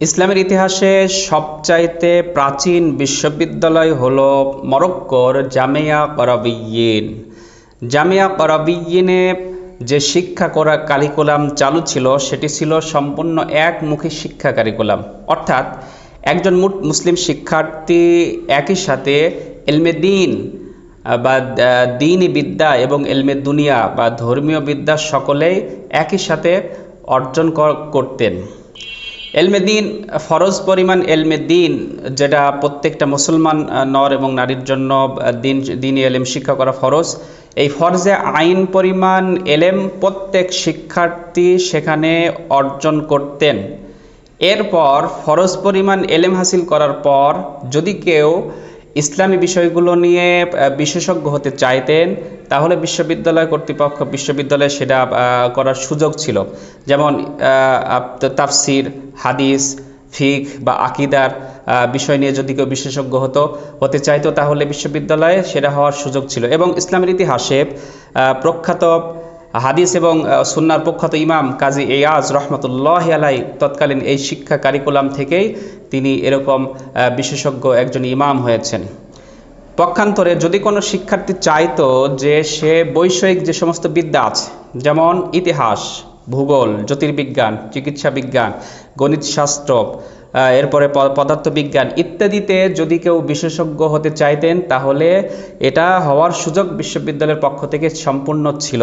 ইসলামের ইতিহাসে সবচাইতে প্রাচীন বিশ্ববিদ্যালয় হল মরক্কোর জামিয়া করাবিয়িন জামিয়া করাবিয়িনে যে শিক্ষা করা কারিকুলাম চালু ছিল, সেটি ছিল সম্পূর্ণ একমুখী শিক্ষা কারিকুলাম। অর্থাৎ একজন মুসলিম শিক্ষার্থী একই সাথে এলমে দিন বা দিনই বিদ্যা এবং এলমে দুনিয়া বা ধর্মীয় বিদ্যা সকলেই একই সাথে অর্জন করতেন। এলমে দিন, ফরজ পরিমাণ এলমে দিন, যেটা প্রত্যেকটা মুসলমান নর এবং নারীর জন্য দিন দিনই এলেম শিক্ষা করা ফরজ। এই ফরজে আইন পরিমাণ এলেম প্রত্যেক শিক্ষার্থী সেখানে অর্জন করতেন। এরপর ফরজ পরিমাণ এলেম হাসিল করার পর যদি কেউ ইসলামী বিষয়গুলো নিয়ে বিশেষজ্ঞ হতে চাইতেন, তাহলে বিশ্ববিদ্যালয় কর্তৃপক্ষ বিশ্ববিদ্যালয়ে সেটা করার সুযোগ ছিল। যেমন তাফসির, হাদিস, ফিক বা আকিদার বিষয় নিয়ে যদি কেউ বিশেষজ্ঞ হতো, হতে চাইতো, তাহলে বিশ্ববিদ্যালয়ে সেটা হওয়ার সুযোগ ছিল। এবং ইসলামের ইতিহাসে প্রখ্যাত হাদিস এবং সুন্নার প্রখ্যাত ইমাম কাজী এয়াজ রহমতুল্লাহ আলাই তৎকালীন এই শিক্ষা কারিকুলাম থেকেই তিনি এরকম বিশেষজ্ঞ একজন ইমাম হয়েছেন। পক্ষান্তরে যদি কোনো শিক্ষার্থী চাইতো যে সে বৈষয়িক যে সমস্ত বিদ্যা আছে, যেমন ইতিহাস, ভূগোল, জ্যোতির্বিজ্ঞান চিকিৎসা বিজ্ঞান গণিতশাস্ত্র এরপরে পদার্থবিজ্ঞান ইত্যাদিতে যদি কেউ বিশেষজ্ঞ হতে চাইতেন, তাহলে এটা হওয়ার সুযোগ বিশ্ববিদ্যালয়ের পক্ষ থেকে সম্পূর্ণ ছিল।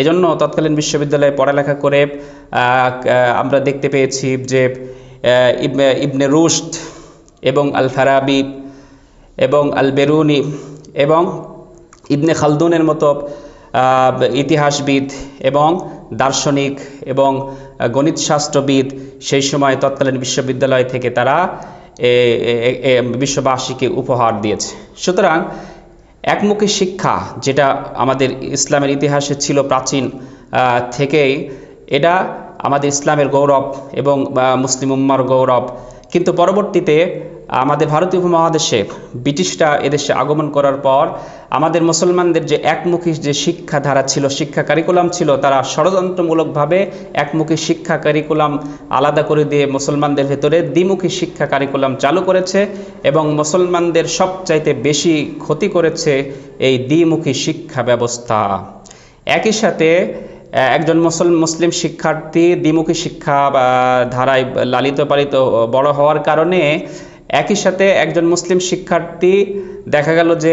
এজন্য তৎকালীন বিশ্ববিদ্যালয়ে পড়ালেখা করে আমরা দেখতে পেয়েছি যে ইবনে রুশদ এবং আল ফারাবি এবং আল বেরুনি এবং ইবনে খালদুনের মতো ইতিহাসবিদ এবং দার্শনিক এবং গণিতশাস্ত্রবিদ সেই সময় তৎকালীন বিশ্ববিদ্যালয় থেকে তারা বিশ্ববাসীকে উপহার দিয়েছে। সুতরাং একমুখী শিক্ষা যেটা আমাদের ইসলামের ইতিহাসে ছিল প্রাচীন থেকেই, এটা আমাদের ইসলামের গৌরব এবং মুসলিম উম্মার গৌরব। কিন্তু পরবর্তীতে আমাদের ভারতীয় উপমহাদেশে ব্রিটিশরা এদেশে আগমন করার পর আমাদের মুসলমানদের যে একমুখী যে শিক্ষা ধারা ছিল, শিক্ষা কারিকুলাম ছিল, তারা ষড়যন্ত্রমূলকভাবে একমুখী শিক্ষা কারিকুলাম আলাদা করে দিয়ে মুসলমানদের ভেতরে দ্বিমুখী শিক্ষা কারিকুলাম চালু করেছে এবং মুসলমানদের সবচাইতে বেশি ক্ষতি করেছে এই দ্বিমুখী শিক্ষা ব্যবস্থা। একই সাথে একজন মুসল, মুসলিম শিক্ষার্থী দ্বিমুখী শিক্ষা ধারায় লালিত পালিত বড় হওয়ার কারণে একই সাথে একজন মুসলিম শিক্ষার্থী, দেখা গেল যে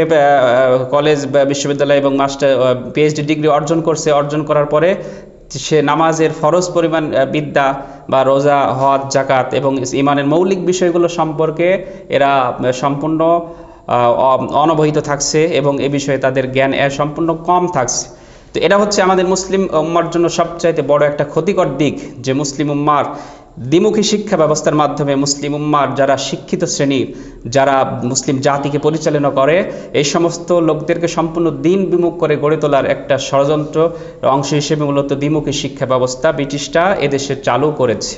কলেজ বিশ্ববিদ্যালয় এবং মাস্টার পিএইচডি ডিগ্রি অর্জন করছে, অর্জন করার পরে সে নামাজের ফরজ পরিমাণ বিদ্যা বা রোজা, হজ জাকাত এবং ইমানের মৌলিক বিষয়গুলো সম্পর্কে এরা সম্পূর্ণ অনবহিত থাকছে এবং এ বিষয়ে তাদের জ্ঞান সম্পূর্ণ কম থাকছে। তো এটা হচ্ছে আমাদের মুসলিম উম্মার জন্য সবচাইতে বড় একটা ক্ষতিকর দিক যে মুসলিম উম্মার দ্বিমুখী শিক্ষা ব্যবস্থার মাধ্যমে মুসলিম উম্মার যারা শিক্ষিত শ্রেণির যারা মুসলিম জাতিকে পরিচালনা করে, এই সমস্ত লোকদেরকে সম্পূর্ণ দিন বিমুখ করে গড়ে তোলার একটা ষড়যন্ত্র অংশ হিসেবে মূলত দ্বিমুখী শিক্ষা ব্যবস্থা ব্রিটিশটা এদেশে চালু করেছে।